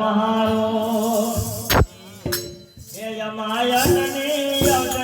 મહારો હે યમાયનની યજની